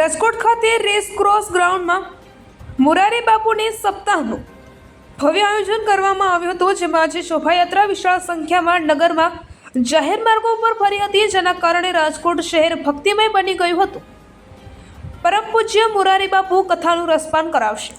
રાજકોટ ખાતે race cross ગ્રાઉન્ડમાં મોરારી બાપુની સપ્તાહનું ભવ્ય આયોજન કરવામાં આવ્યું હતું, જેમાં આજે શોભાયાત્રા વિશાળ સંખ્યામાં નગરમાં જાહેર માર્ગો પર ફરી હતી, જેના કારણે રાજકોટ શહેર ભક્તિમય બની ગયું હતું. પરમ પૂજ્ય મોરારી બાપુ કથાનું રસપાન કરાવશે.